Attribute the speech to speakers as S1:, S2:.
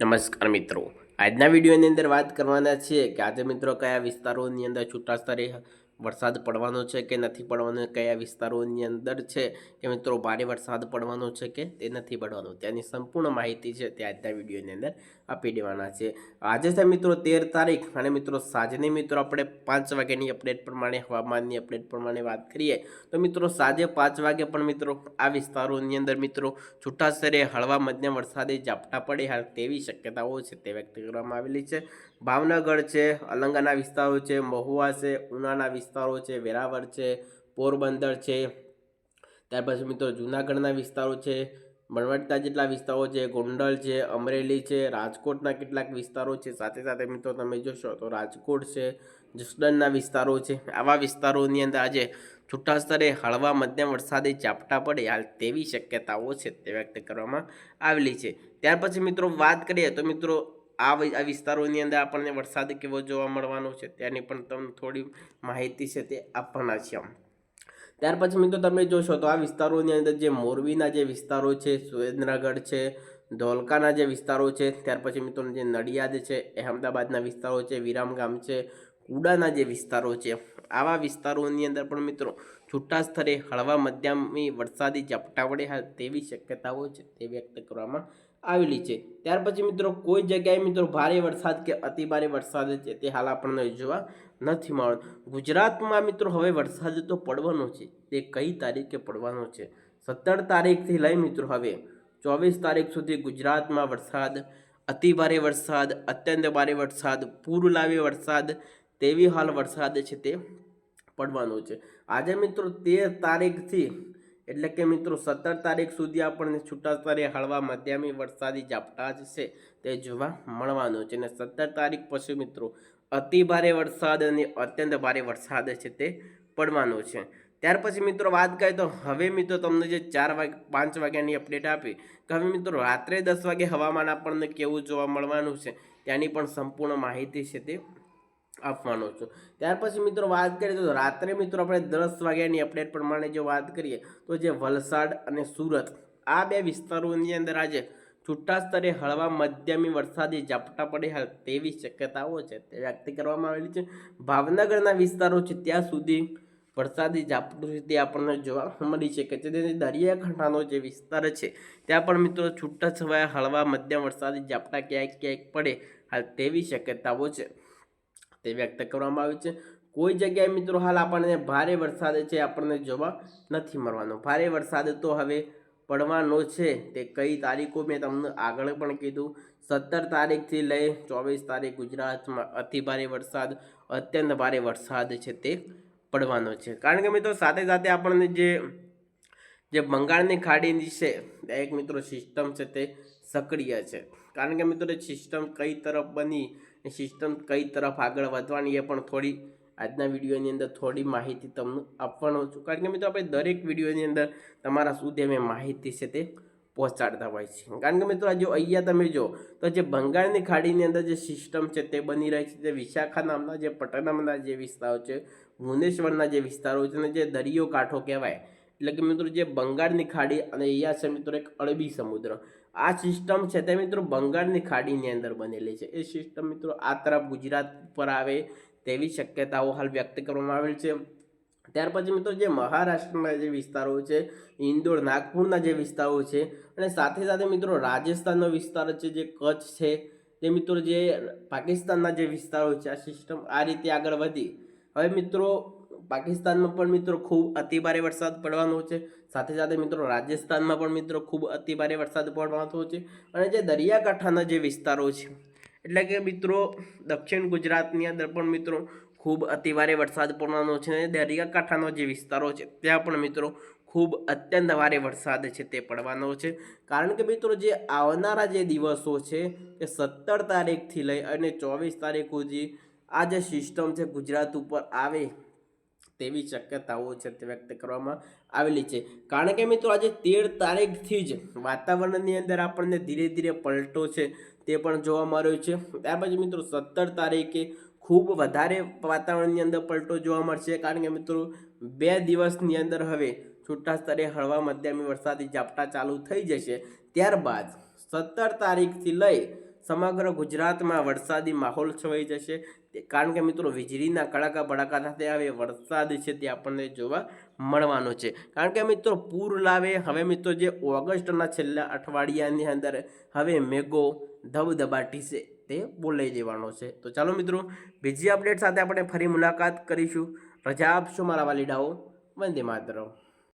S1: નમસ્કાર મિત્રો. આજના વિડીયોની અંદર વાત કરવાના છીએ કે આજે મિત્રો કયા વિસ્તારોની અંદર છૂટા સ્તરે વરસાદ પડવાનો છે કે નથી પડવાનો, કયા વિસ્તારોની અંદર છે કે મિત્રો ભારે વરસાદ પડવાનો છે કે તે નથી પડવાનો? તેની સંપૂર્ણ માહિતી છે તે આજના વિડીયોની અંદર આપી દેવાના છે. આજે છે મિત્રો તેર તારીખ અને મિત્રો સાંજની મિત્રો આપણે પાંચ વાગ્યાની અપડેટ પ્રમાણે, હવામાનની અપડેટ પ્રમાણે વાત કરીએ, તો મિત્રો સાંજે પાંચ વાગે પણ મિત્રો આ વિસ્તારોની અંદર મિત્રો છૂટા હળવા મધ્યમ વરસાદે ઝાપટા પડે તેવી શક્યતાઓ છે તે વ્યક્ત કરવામાં આવેલી છે. ભાવનગર છે, અલંગાના વિસ્તારો છે, મહુવા છે, ઉનાના વિસ્તારો છે, વેરાવળ છે, પોરબંદર છે. ત્યાર પછી મિત્રો જૂનાગઢના વિસ્તારો છે મણવટતા જેટલા વિસ્તારો છે, ગોંડલ છે, અમરેલી છે, રાજકોટના કેટલાક વિસ્તારો છે. સાથે સાથે મિત્રો તમે જોશો તો રાજકોટ છે, જસદણના વિસ્તારો છે. આવા વિસ્તારોની અંદર આજે છૂટા સ્તરે હળવા મધ્યમ વરસાદી ઝાપટા પડે હાલ તેવી શક્યતાઓ છે તે વ્યક્ત કરવામાં આવેલી છે. ત્યાર પછી મિત્રો વાત કરીએ તો મિત્રો આ આ વિસ્તારોની અંદર આપણને વરસાદ કેવો જોવા મળવાનો છે, તેની પણ તમને થોડી માહિતી છે તે આપવાના છે ત્યાર પછી મિત્રો તમે જોશો તો આ વિસ્તારોની અંદર જે મોરબીના જે વિસ્તારો છે સુરેન્દ્રગઢ છે, ધોલકાના જે વિસ્તારો છે, ત્યાર પછી મિત્રો જે નડિયાદ છે, અહેમદાબાદના વિસ્તારો છે, વિરામગામ છે, કુડાના જે વિસ્તારો છે, આવા વિસ્તારોની અંદર પણ મિત્રો છૂટા સ્તરે હળવા મધ્યમી વરસાદી ઝાપટા વડે તેવી શક્યતાઓ છે તે વ્યક્ત કરવામાં આવેલી છે. ત્યાર પછી મિત્રો કોઈ જગ્યાએ મિત્રો ભારે વરસાદ કે અતિ ભારે વરસાદ છે તે હાલ આપણને જોવા નથી મળતો ગુજરાતમાં મિત્રો હવે વરસાદ તો પડવાનો છે. તે કઈ તારીખે પડવાનો છે? સત્તર તારીખથી લઈ મિત્રો હવે ચોવીસ તારીખ સુધી ગુજરાતમાં વરસાદ, અતિ ભારે વરસાદ, અત્યંત ભારે વરસાદ, પૂર લાવે વરસાદ તેવી હાલ વરસાદ છે તે પડવાનો છે. આજે મિત્રો તેર તારીખથી એટલે કે મિત્રો, સત્તર તારીખ સુધી આપણને છૂટા સ્તરે હળવા મધ્યમી વરસાદી ઝાપટા જ છે તે જોવા મળવાનો છે. અને સત્તર તારીખ પછી મિત્રો, અતિ ભારે વરસાદ અને અત્યંત ભારે વરસાદ છે તે પડવાનો છે. ત્યાર પછી મિત્રો, વાત કરીએ તો હવે મિત્રો તમને જે ચાર વાગે, પાંચ વાગ્યાની અપડેટ આપી કે હવે મિત્રો રાત્રે દસ વાગે હવામાન આપણને કેવું જોવા મળવાનું છે ત્યાંની પણ સંપૂર્ણ માહિતી છે તે આપવાનો છું. ત્યાર પછી મિત્રો વાત કરીએ તો રાત્રે મિત્રો આપણે દસ વાગ્યાની અપડેટ પ્રમાણે જો વાત કરીએ તો જે વલસાડ અને સુરત, આ બે વિસ્તારોની અંદર આજે છૂટા સ્તરે હળવા મધ્યમી વરસાદી ઝાપટા પડે હાલ તેવી શક્યતાઓ છે તે વ્યક્ત કરવામાં આવેલી છે. ભાવનગરના વિસ્તારો છે ત્યાં સુધી વરસાદી ઝાપટું છે તે આપણને જોવા મળી શકે છે. તેથી દરિયાકાંઠાનો જે વિસ્તાર છે ત્યાં પણ મિત્રો છૂટા છવાયા હળવા મધ્યમ વરસાદી ઝાપટા ક્યાંક ક્યાંક પડે હાલ તેવી શક્યતાઓ છે. તે વ્યક્ત કરવામાં આવ્યું છે. કોઈ જગ્યાએ મિત્રો હાલ આપણને ભારે વરસાદ છે, આપણને જોવા નથી મળવાનો. ભારે વરસાદ તો હવે પડવાનો છે. તે કઈ તારીખો મેં તમને આગળ પણ કીધું. સત્તર તારીખથી લઈ ચોવીસ તારીખ ગુજરાતમાં અતિ ભારે વરસાદ, અત્યંત ભારે વરસાદ છે તે પડવાનો છે. કારણ કે મિત્રો સાથે સાથે આપણને જે જે બંગાળની ખાડીની છે એક મિત્રો સિસ્ટમ છે તે સક્રિય છે. કારણ કે મિત્રો સિસ્ટમ કઈ તરફ બની? સિસ્ટમ કઈ તરફ આગળ વધવાની એ પણ થોડી આજના વિડીયોની અંદર થોડી માહિતી તમને આપવાનો છું. કારણ કે મિત્રો આપણે દરેક વિડીયોની અંદર તમારા સુધી અમે માહિતી છે તે પહોંચાડતા હોય છે કારણ કે મિત્રો જો અહીંયા તમે જો, તો જે બંગાળની ખાડીની અંદર જે સિસ્ટમ છે તે બની રહી છે. જે વિશાખા નામના જે પટનમના જે વિસ્તારો છે, ભુવનેશ્વરના જે વિસ્તારો છે અને જે દરિયો કાંઠો કહેવાય. એટલે કે મિત્રો જે બંગાળની ખાડી અને અહીંયા છે મિત્રો એક અરબી સમુદ્ર. આ સિસ્ટમ છે તે મિત્રો બંગાળની ખાડીની અંદર બનેલી છે. એ સિસ્ટમ મિત્રો આ તરફ ગુજરાત પર આવે તેવી શક્યતાઓ હાલ વ્યક્ત કરવામાં આવેલ છે. ત્યાર પછી મિત્રો જે મહારાષ્ટ્રના જે વિસ્તારો છે, ઇન્દોર, નાગપુરના જે વિસ્તારો છે અને સાથે સાથે મિત્રો રાજસ્થાનનો વિસ્તાર છે જે કચ્છ છે, તે મિત્રો જે પાકિસ્તાનના જે વિસ્તારો છે, આ સિસ્ટમ આ રીતે આગળ વધી. હવે મિત્રો પાકિસ્તાનમાં પણ મિત્રો ખૂબ અતિભારે વરસાદ પડવાનો છે. સાથે સાથે મિત્રો રાજસ્થાનમાં પણ મિત્રો ખૂબ અતિભારે વરસાદ પડવાનો છે અને જે દરિયાકાંઠાના જે વિસ્તારો છે, એટલે કે મિત્રો દક્ષિણ ગુજરાતની અંદર પણ મિત્રો ખૂબ અતિભારે વરસાદ પડવાનો છે અને દરિયાકાંઠાનો જે વિસ્તારો છે ત્યાં પણ મિત્રો ખૂબ અત્યંત ભારે વરસાદ છે તે પડવાનો છે. કારણ કે મિત્રો જે આવનારા જે દિવસો છે એ સત્તર તારીખથી લઈ અને ચોવીસ તારીખ સુધી આ જે સિસ્ટમ છે ગુજરાત ઉપર આવે તેવી શક્યતાઓ છે તે વ્યક્ત કરવામાં આવેલી છે. કારણ કે મિત્રો આજે તેર તારીખથી જ વાતાવરણની અંદર આપણને ધીરે ધીરે પલટો છે તે પણ જોવા મળ્યો છે. ત્યાર મિત્રો સત્તર તારીખે ખૂબ વધારે વાતાવરણની અંદર પલટો જોવા મળશે. કારણ કે મિત્રો બે દિવસની અંદર હવે છૂટા સ્તરે હળવા મધ્યમી વરસાદી ઝાપટા ચાલુ થઈ જશે. ત્યારબાદ સત્તર તારીખથી લઈ સમગ્ર ગુજરાતમાં વરસાદી માહોલ છવાઈ જશે. કારણ કે મિત્રો વીજળીના કડાકા ભડાકા સાથે હવે વરસાદ છે તે આપણને જોવા મળવાનો છે. કારણ કે મિત્રો પૂર લાવે, હવે મિત્રો જે ઓગસ્ટના છેલ્લા અઠવાડિયાની અંદર હવે મેઘો ધબધબાટી છે તે બોલાઈ દેવાનો છે. તો ચાલો મિત્રો, બીજી અપડેટ સાથે આપણે ફરી મુલાકાત કરીશું. રજા આપશો મારા વાલીડાઓ. વંદે માતરમ.